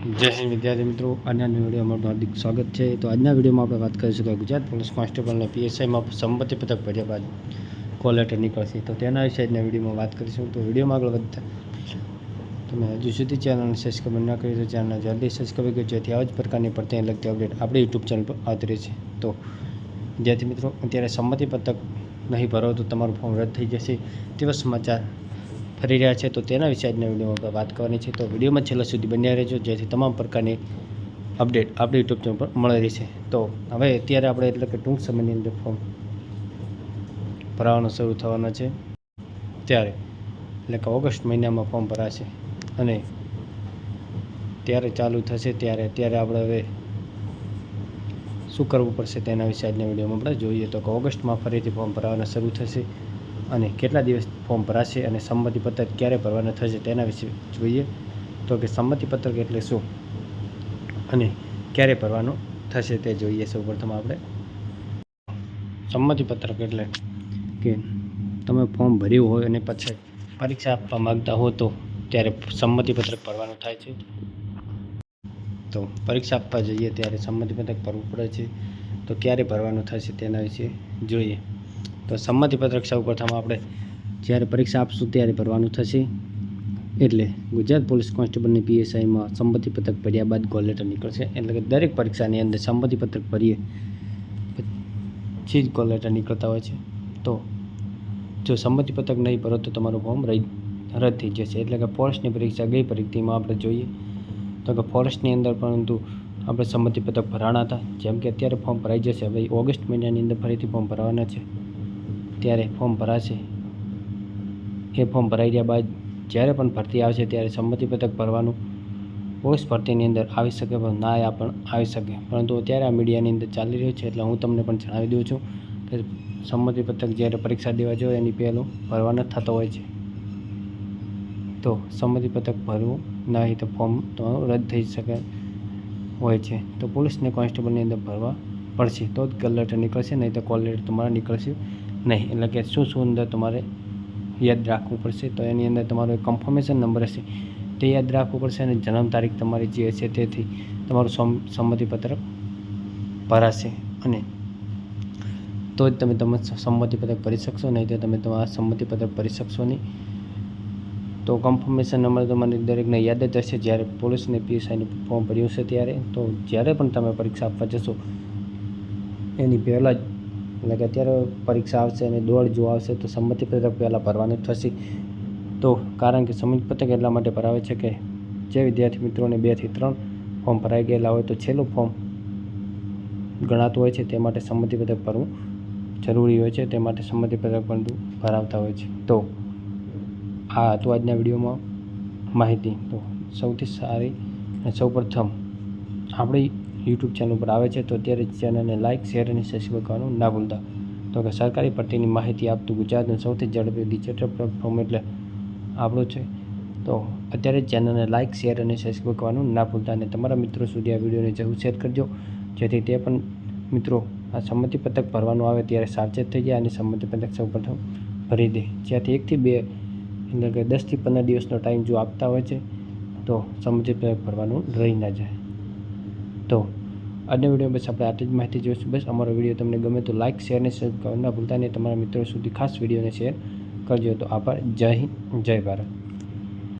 જય હિન્દ વિદ્યાર્થી મિત્રો આજના વિડીયોમાં હાર્દિક સ્વાગત છે. તો આજના વિડીયોમાં આપણે વાત કરીશું કે ગુજરાત પોલીસ કોન્સ્ટેબલને પીએસઆઈમાં સંમતિ પત્રક ભર્યા બાદ કોલ લેટર નીકળશે. તો તેના વિશે આજના વિડીયોમાં વાત કરીશું. તો વિડીયોમાં આગળ વધતા તમે હજુ સુધી ચેનલને સબસ્ક્રાઈબ ન કરી તો ચેનલને જલ્દી સબસ્ક્રાઈબ કરજો. જેથી આવા જ પ્રકારની પડતી લગતી અપડેટ આપણી યુટ્યુબ ચેનલ પર આવતી છે. તો વિદ્યાર્થી મિત્રો, અત્યારે સંમતિ પત્રક નહીં ભરો તો તમારું ફોર્મ રદ થઈ જશે. તેવા સમાચાર ફરી રહ્યા છે, તો તેના વિશે આજના વિડીયોમાં વાત કરવાની છે. તો વિડીયોમાં છેલ્લા સુધી બન્યા રહેજો. જેથી તમામ પ્રકારની અપડેટ આપણી યુટ્યુબ ચેનલ પર મળી છે તો હવે અત્યારે આપણે એટલે કે ટૂંક સમયની અંદર ફોર્મ ભરાવાનું શરૂ થવાના છે. ત્યારે એટલે કે ઓગસ્ટ મહિનામાં ફોર્મ ભરાશે અને ત્યારે ચાલુ થશે. ત્યારે અત્યારે આપણે હવે શું કરવું પડશે તેના વિશે આજના વિડીયોમાં આપણે જોઈએ. તો કે ઓગસ્ટમાં ફરીથી ફોર્મ ભરાવાના શરૂ થશે. અને કેટલા દિવસ ફોર્મ ભરાશે અને સંમતિપત્રક ક્યારે ભરવાના થશે તેના વિશે જોઈએ તો કે સંમતિપત્રક એટલે શું અને ક્યારે ભરવાનું થશે તે જોઈએ સૌપ્રથમ આપણે. સંમતિપત્રક એટલે કે તમે ફોર્મ ભર્યું હોય અને પછી પરીક્ષા આપવા માગતા હો તો ત્યારે સંમતિપત્રક ભરવાનું થાય છે. તો પરીક્ષા આપવા જઈએ ત્યારે સંમતિપત્રક ભરવું પડે છે. તો ક્યારે ભરવાનું થશે તેના વિશે જોઈએ. તો સંમતિપત્રક સૌ પ્રથમ આપણે જ્યારે પરીક્ષા આપશું ત્યારે ભરવાનું થશે. એટલે ગુજરાત પોલીસ કોન્સ્ટેબલની પીએસઆઈમાં સંમતિપત્રક ભર્યા બાદ કોલ લેટર નીકળશે. એટલે કે દરેક પરીક્ષાની અંદર સંમતિપત્રક ભરીએ પછી જ કોલ લેટર નીકળતા હોય છે. તો જો સંમતિપત્રક નહીં ભરો તો તમારું ફોર્મ રદ રદ થઈ જશે. એટલે કે ફોરેસ્ટની પરીક્ષા ગઈ પરીક્ષામાં આપણે જોઈએ તો કે ફોરેસ્ટની અંદર પરંતુ આપણે સંમતિપત્રક ભરાણા હતા. જેમ કે અત્યારે ફોર્મ ભરાઈ જશે. હવે ઓગસ્ટ મહિનાની અંદર ફરીથી ફોર્મ ભરવાના છે. ત્યારે ફોર્મ ભરાશે. એ ફોર્મ ભરાઈ ગયા બાદ જ્યારે પણ ભરતી આવશે ત્યારે સંમતિપત્રક ભરવાનું પોસ્ટ ભરતીની અંદર આવી શકે પણ ના આ પણ આવી શકે. પરંતુ અત્યારે આ મીડિયાની અંદર ચાલી રહ્યું છે એટલે હું તમને પણ જણાવી દઉં છું કે સંમતિપત્રક જ્યારે પરીક્ષા દેવા જોઈએ એની પહેલું ભરવાનો થતો હોય છે. તો સંમતિપત્રક ભરવું નહીં તો ફોર્મ તમારું રદ થઈ શકે હોય છે. તો પોલીસને કોન્સ્ટેબલની અંદર ભરવા પડશે. તો જ કોલ નીકળશે, નહીં તો કોલ લેટર તમારા નીકળશે. નહીં, એટલે કે શું શું અંદર તમારે યાદ રાખવું પડશે, તો એની અંદર તમારો એક કન્ફર્મેશન નંબર હશે. તે યાદ રાખવું પડશે અને જન્મ તારીખ તમારી જે હશે તેથી તમારું સંમતિપત્ર ભરાશે અને તો જ તમે તમે સંમતિપત્ર ભરી શકશો, નહીં તો તમે તમારા સંમતિપત્ર ભરી શકશો નહીં. તો કન્ફર્મેશન નંબર તમારે દરેકને યાદ જ હશે, જ્યારે પોલીસને પીએસઆઈનું ફોર્મ ભર્યું છે ત્યારે. તો જ્યારે પણ તમે પરીક્ષા આપવા જશો, એની પહેલાં જ એટલે કે અત્યારે પરીક્ષા આવશે અને દોડ જો આવશે તો સંમતિપત્રક પહેલાં ભરવાનું થશે. તો કારણ કે સંમતિપત્રક એટલા માટે ભરાવે છે કે જે વિદ્યાર્થી મિત્રોને બેથી ત્રણ ફોર્મ ભરાઈ ગયેલા હોય તો છેલ્લું ફોર્મ ગણાતું હોય છે તે માટે સંમતિપત્રક ભરવું જરૂરી હોય છે. તે માટે સંમતિપત્રક પણ ભરાવતા હોય છે. તો આ હતું આજના વિડીયોમાં માહિતી. તો સૌથી સારી અને સૌપ્રથમ આપણી યુટ્યુબ ચેનલ પર આવે છે, તો અત્યારે ચેનલને લાઇક શેર અને સબસ્ક્રાઈબ કરવાનું ના ભૂલતા. તો કે સરકારી ભરતીની માહિતી આપતું ગુજરાતનું સૌથી ઝડપી ડિજિટલ પ્લેટફોર્મ એટલે આપણું છે. તો અત્યારે ચેનલને લાઇક શેર અને સબસ્ક્રાઈબ કરવાનું ના ભૂલતા અને તમારા મિત્રો સુધી આ વિડીયોને જરૂર શેર કરજો. જેથી તે પણ મિત્રો આ સંમતિપત્રક ભરવાનું આવે ત્યારે સાવચેત થઈ જાય અને સંમતિપત્રક સૌપ્રથમ ભરી દે. જ્યાંથી એકથી બે એટલે કે દસથી પંદર દિવસનો ટાઈમ જો આપતા હોય છે, તો સંમતિપત્રક ભરવાનું રહી ના જાય. તો આજના વીડિયો બસ આપણે આટલી જ માહિતી જોઈશું. બસ અમારો વીડિયો તમને ગમે તો લાઇક શેર અને સબસ્ક્રાઈબ ન ભૂલતા અને તમારા મિત્રો સુધી ખાસ વિડીયોને શેર કરજો. તો આભાર. જય હિન્દ, જય ભારત.